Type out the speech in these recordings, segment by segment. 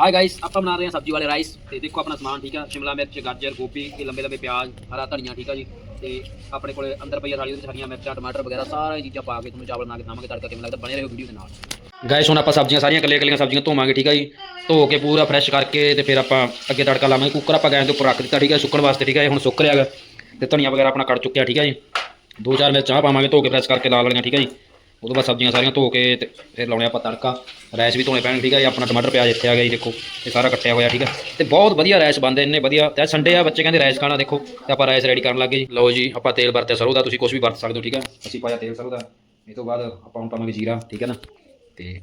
Hi guys ਆਪਾਂ ਬਣਾ ਰਹੇ ਹਾਂ ਸਬਜ਼ੀ ਵਾਲੇ ਰਾਈਸ ਤੇ ਦੇਖੋ ਆਪਣਾ ਸਮਾਨ, ਠੀਕ ਆ? ਸ਼ਿਮਲਾ ਮਿਰਚ, ਗਾਜਰ, ਗੋਭੀ, ਇਹ ਲੰਬੇ ਲੰਬੇ ਪਿਆਜ਼, ਹਰਾ ਧਨੀਆ, ਠੀਕ ਆ ਜੀ? ਤੇ ਆਪਣੇ ਕੋਲੇ ਅੰਦਰ ਪਈਆ ਥਾਲੀ ਉਹਦੇ ਵਿੱਚ ਹਰੀਆਂ ਮਿਰਚਾਂ, ਟਮਾਟਰ ਵਗੈਰਾ, ਸਾਰੀਆਂ ਚੀਜ਼ਾਂ ਪਾ ਕੇ ਤੁਹਾਨੂੰ ਚਾਵਲ ਬਣਾ ਕੇ ਖਾਵਾਂਗੇ ਤੜਕਾ ਕਿਵੇਂ ਲੱਗਦਾ, ਬਣੇ ਰਹੋ ਵੀਡੀਓ ਦੇ ਨਾਲ। ਗਾਇਸ ਹੁਣ ਆਪਾਂ ਸਬਜ਼ੀਆਂ, ਸਾਰੀਆਂ ਕੱਲੇ ਕੱਲੀਆਂ ਸਬਜ਼ੀਆਂ ਧੋਵਾਂਗੇ, ਠੀਕ ਆ ਜੀ? ਧੋ ਕੇ ਪੂਰਾ ਫਰੈਸ਼ ਕਰਕੇ ਤੇ ਫਿਰ ਆਪਾਂ ਅੱਗੇ ਤੜਕਾ ਲਾਵਾਂਗੇ। ਕੁੱਕਰ ਆਪਾਂ ਗੈਸ ਦੇ ਉੱਪਰ ਰੱਖ ਦਿੱਤਾ, ਠੀਕ ਆ ਸੁੱਕਣ ਵਾਸਤੇ, ਠੀਕ ਆ ਇਹ ਹੁਣ ਸੁੱਕ ਰਿਹਾ ਗਾ ਤੇ ਧਨੀਆ ਵਗੈਰਾ ਆਪਣਾ ਕੱਟ ਚੁੱਕਿਆ, ਠੀਕ ਆ ਜੀ। ਦੋ ਚਾਰ ਮਿਰਚਾਂ ਪਾਵਾਂਗੇ, ਧੋ ਕੇ ਫਰੈਸ਼ ਕਰਕੇ ਲਾ ਲੈਣੀਆਂ, ਠੀਕ ਆ ਜੀ। ਤੋਂ ਬਾਅਦ ਸਬਜ਼ੀਆਂ ਸਾਰੀਆਂ ਧੋ ਕੇ ਤੇ ਫਿਰ ਲਾਉਣੇ ਆਪਾਂ ਤੜਕਾ ਰੈਸ ਵੀ ਧੋਣੇ ਪੈਣਗੇ ਠੀਕ ਆ ਜੀ ਆਪਣਾ ਟਮਾਟਰ, ਪਿਆਜ਼ ਇੱਥੇ ਆ ਗਿਆ ਜੀ, ਦੇਖੋ, ਇਹ ਸਾਰਾ ਕੱਟਿਆ ਹੋਇਆ, ਠੀਕ ਹੈ ਤੇ ਬਹੁਤ ਵਧੀਆ ਰੈਸ ਬਣਦੇ ਇੰਨੇ ਵਧੀਆ, ਤੇ ਸੰਡੇ ਆ, ਬੱਚੇ ਕਹਿੰਦੇ ਰੈਸ ਖਾਣਾ, ਦੇਖੋ, ਤੇ ਆਪਾਂ ਰੈਸ ਰੈਡੀ ਕਰਨ ਲੱਗੇ ਜੀ। ਲਓ ਜੀ, ਆਪਾਂ ਤੇਲ ਵਰਤਿਆ ਸਰੋਂ ਦਾ, ਤੁਸੀਂ ਕੁਝ ਵੀ ਵਰਤ ਸਕਦੇ ਹੋ, ਠੀਕ ਹੈ ਅਸੀਂ ਪਾਇਆ ਤੇਲ ਸਰੋਂ ਦਾ, ਇਹ ਤੋਂ ਬਾਅਦ ਆਪਾਂ ਹੁਣ ਪਾਵਾਂਗੇ ਜੀਰਾ, ਠੀਕ ਹੈ ਨਾ। ਤੇ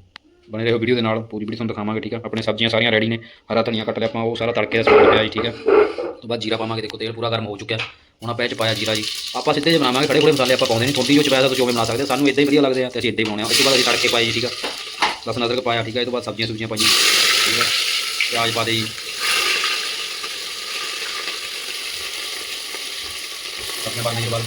ਬਣੇ ਰਹੋ ਵੀਡੀਓ ਦੇ ਨਾਲ, ਪੂਰੀ ਵੀਡੀਓ ਤੁਹਾਨੂੰ ਦਿਖਾਵਾਂਗੇ, ਠੀਕ ਆ। ਆਪਣੇ ਸਬਜ਼ੀਆਂ ਸਾਰੀਆਂ ਰੈਡੀ ਨੇ, ਹਰਾ ਧਨੀਆ ਕੱਟ ਲਿਆ ਆਪਾਂ, ਉਹ ਸਾਰਾ ਤੜਕੇ ਦਾ ਸਮਾਨ ਪਿਆ ਜੀ, ਠੀਕ ਹੈ ਉਸ ਤੋਂ ਬਾਅਦ ਜੀਰਾ ਪਾਵਾਂਗੇ, ਦੇਖੋ, ਤੇਲ ਪੂਰਾ ਗਰਮ ਹੋ ਚੁੱਕਿਆ। ਹੁਣ ਆਪਾਂ ਇਹ ਚ ਪਾਇਆ ਜੀਰਾ ਜੀ। ਆਪਾਂ ਸਿੱਧੇ ਜਿਹੇ ਬਣਾਵਾਂਗੇ ਖੜੇ ਖੜੇ ਮਸਾਲੇ ਆਪਾਂ ਪਾਉਂਦੇ ਨਹੀਂ। ਥੋੜੀ ਜਿਹੀ ਚਪਾਇਆ ਤਾਂ ਤੁਸੀਂ ਉਵੇਂ ਬਣਾ ਸਕਦੇ? ਸਾਨੂੰ ਇਦਾਂ ਹੀ ਵਧੀਆ ਲੱਗਦੇ ਆ ਤੇ ਅਸੀਂ ਇਦਾਂ ਹੀ ਬਣਾਉਂਦੇ ਆ ਇਸ ਤੋਂ ਬਾਅਦ ਅਸੀਂ ਤੜਕੇ ਪਾਏ ਜੀ ਠੀਕ ਆ ਲਸਣ ਅਦਰਕ ਪਾਇਆ, ਠੀਕ ਆ? ਇਹ ਤੋਂ ਬਾਅਦ ਸਬਜ਼ੀਆਂ ਸੁਬਜ਼ੀਆਂ ਪਾਈਆਂ। ਠੀਕ ਆ? ਪਿਆਜ਼ ਪਾ ਦੇ ਜੀ। ਸਬਜ਼ੀਆਂ ਪਾਉਣ ਦੇ ਬਾਅਦ।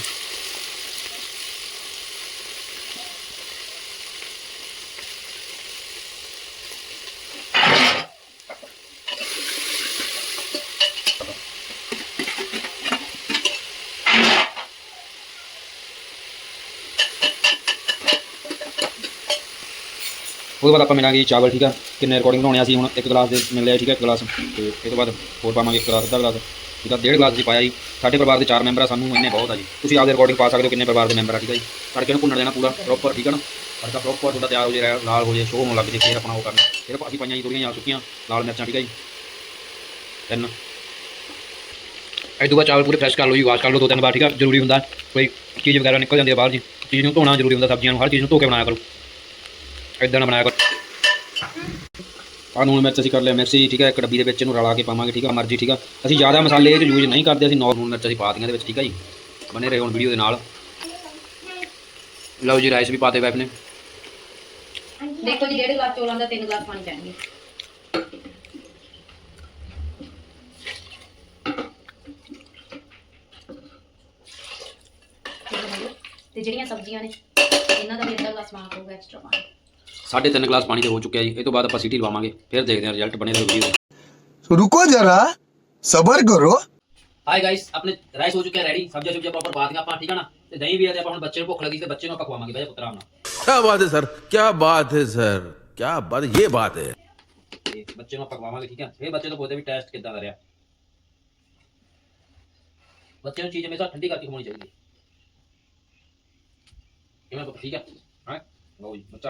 ਉਹਦੇ ਬਾਅਦ ਆਪਾਂ ਮਿਲਾਂਗੇ ਚਾਵਲ, ਠੀਕ ਆ? ਕਿੰਨੇ ਰਿਕਾਰਡਿੰਗ ਬਣਾਉਣੇ ਆ ਅਸੀਂ ਹੁਣ? ਇੱਕ ਗਲਾਸ ਦੇ ਮਿਲ ਲਿਆ ਠੀਕ ਆ? ਇੱਕ ਗਲਾਸ। ਤੇ ਇਹ ਤੋਂ ਬਾਅਦ ਹੋਰ ਪਾਵਾਂਗੇ ਇੱਕ ਗਲਾਸ, ਅੱਧਾ ਗਲਾਸ। ਠੀਕ ਡੇਢ ਗਲਾਸ ਜੀ ਪਾਇਆ ਜੀ। ਸਾਡੇ ਪਰਿਵਾਰ ਦੇ ਚਾਰ ਮੈਂਬਰ ਆ, ਸਾਨੂੰ ਇੰਨੇ ਬਹੁਤ ਆ ਜੀ। ਤੁਸੀਂ ਆਪਦੇ ਰਿਕਾਰਡਿੰਗ ਪਾ ਸਕਦੇ ਹੋ, ਕਿੰਨੇ ਪਰਿਵਾਰ ਦੇ ਮੈਂਬਰ ਆ, ਠੀਕ ਆ ਜੀ? ਤੜਕੇ ਨੂੰ ਭੁੰਨ ਲੈਣਾ ਪੂਰਾ ਪ੍ਰੋਪਰ ਠੀਕ ਆ ਨਾ? ਤੜਕਾ ਪ੍ਰੋਪਰ ਤੁਹਾਡਾ ਤਿਆਰ ਹੋ ਜੇ ਲਾਲ ਹੋ ਜੇ ਸ਼ੋਅ ਹੋਣ ਲੱਗ ਜੇ, ਫਿਰ ਆਪਣਾ ਉਹ ਕਰਨਾ। ਫਿਰ ਆਪਾਂ ਅਸੀਂ ਪਾਈਆਂ ਜੀ ਥੋੜੀਆਂ ਜਿਹਾ ਸੁੱਕੀਆਂ, ਲਾਲ ਮਿਰਚਾਂ, ਠੀਕ ਆ ਜੀ? ਤਿੰਨ। ਇਹ ਤੋਂ ਬਾਅਦ ਚਾਵਲ ਪੂਰੇ ਫਰੈਸ਼ ਕਰ ਲਓ ਜੀ ਵਾਸ਼ ਕਰ ਲਓ ਦੋ ਤਿੰਨ ਵਾਰ, ਠੀਕ ਆ? ਜ਼ਰੂਰੀ ਹੁੰਦਾ ਕੋਈ ਚੀਜ਼ ਵਗੈਰਾ ਨਿਕਲ ਜਾਂਦੀ ਹੈ ਬਾਹਰ ਜੀ। ਚੀਜ਼ ਨੂੰ ਧੋਣਾ ਜ਼ਰੂਰੀ ਹੁੰਦਾ ਸਬਜ਼ੀਆਂ ਨੂੰ, ਹਰ ਚੀਜ਼ ਨੂੰ ਧੋ ਕੇ ਬਣਾਇਆ ਕਰੋ। ਇਦਾਂ ਨਾ ਬਣਾਇਆ ਕਰੋ। ਆਹ ਨੂਣ ਮਿਰਚ ਅਸੀਂ ਕਰ ਲਿਆ ਮਿਕਸੀ ਠੀਕ ਹੈ, ਇੱਕ ਡੱਬੀ ਦੇ ਵਿੱਚ ਇਹਨੂੰ ਰਲਾ ਕੇ ਪਾਵਾਂਗੇ, ਠੀਕ ਆ, ਮਰਜ਼ੀ, ਠੀਕ ਆ। ਅਸੀਂ ਜ਼ਿਆਦਾ ਮਸਾਲੇ ਇਹ 'ਚ ਯੂਜ਼ ਨਹੀਂ ਕਰਦੇ, ਅਸੀਂ ਨੌਰ ਨੂਣ ਮਿਰਚ ਅਸੀਂ ਪਾ ਦੀਆਂ ਦੇ ਵਿੱਚ, ਠੀਕ ਆ ਜੀ। ਬਨੇ ਰਹੇ ਹੁਣ ਵੀਡੀਓ ਦੇ ਨਾਲ। ਲਓ ਜੀ ਰਾਈਸ ਵੀ ਪਾਤੇ ਵਾਈਫ ਨੇ ਦੇਖੋ ਜੀ, ਡੇਢ ਗਲਾਸ ਚੋਲਾਂ ਦਾ ਤਿੰਨ ਗਲਾਸ ਪਾਣੀ ਪੈਣਗੇ ਤੇ ਜਿਹੜੀਆਂ ਸਬਜ਼ੀਆਂ ਨੇ, ਇਹਨਾਂ ਦਾ ਵੀ ਅੱਧਾ ਗਲਾਸ ਪਾਣਾ ਪਊਗਾ ਐਕਸਟਰਾ ਪਾਣੀ। 3.5 ਗਲਾਸ ਪਾਣੀ ਦੇ ਹੋ ਚੁੱਕਿਆ ਜੀ। ਇਹ ਤੋਂ ਬਾਅਦ ਆਪਾਂ ਸੀਟੀ ਲਵਾਵਾਂਗੇ ਫਿਰ ਦੇਖਦੇ ਹਾਂ ਰਿਜ਼ਲਟ ਬਣੇ ਦਾ ਵੀਡੀਓ ਸੋ ਰੁਕੋ ਜਰਾ ਸਬਰ ਕਰੋ। ਹਾਈ ਗਾਇਸ ਆਪਣੇ ਰਾਈਸ ਹੋ ਚੁੱਕਿਆ ਰੈਡੀ ਸਬਜ਼ੀ ਸੁਬਜ਼ੀ ਆਪਾਂ ਪਰਪਾ ਦੀਆਂ ਠੀਕ ਆ ਨਾ? ਤੇ ਦਹੀਂ ਵੀ ਆ ਤੇ ਆਪਾਂ ਹੁਣ ਬੱਚੇ ਨੂੰ ਭੁੱਖ ਲੱਗੀ ਤੇ ਬੱਚੇ ਨੂੰ ਆਪਾਂ ਖਵਾਵਾਂਗੇ ਬਾਈ ਪੁੱਤਰਾ ਆਪਣਾ ਕੀ ਬਾਤ ਹੈ ਸਰ ਕੀ ਬਾਤ ਹੈ ਸਰ ਕੀ ਬਾਤ ਇਹ ਬਾਤ ਹੈ। ਬੱਚੇ ਨੂੰ ਆਪਾਂ ਖਵਾਵਾਂਗੇ ਠੀਕ ਆ? ਫਿਰ ਬੱਚੇ ਨੂੰ ਪੁੱਛਦੇ ਵੀ ਟੈਸਟ ਕਿੱਦਾਂ ਦਾ ਬੱਚੇ ਨੂੰ ਚੀਜ਼ ਹਮੇਸ਼ਾ ਠੰਡੀ ਕਰਕੇ ਖਵਾਉਣੀ ਚਾਹੀਦੀ ਹੈ। ਕਿਵੇਂ ਪਤਾ ਠੀਕ ਆ? ਹਾਂ? ਲਓ ਜੀ ਬੱਚਾ।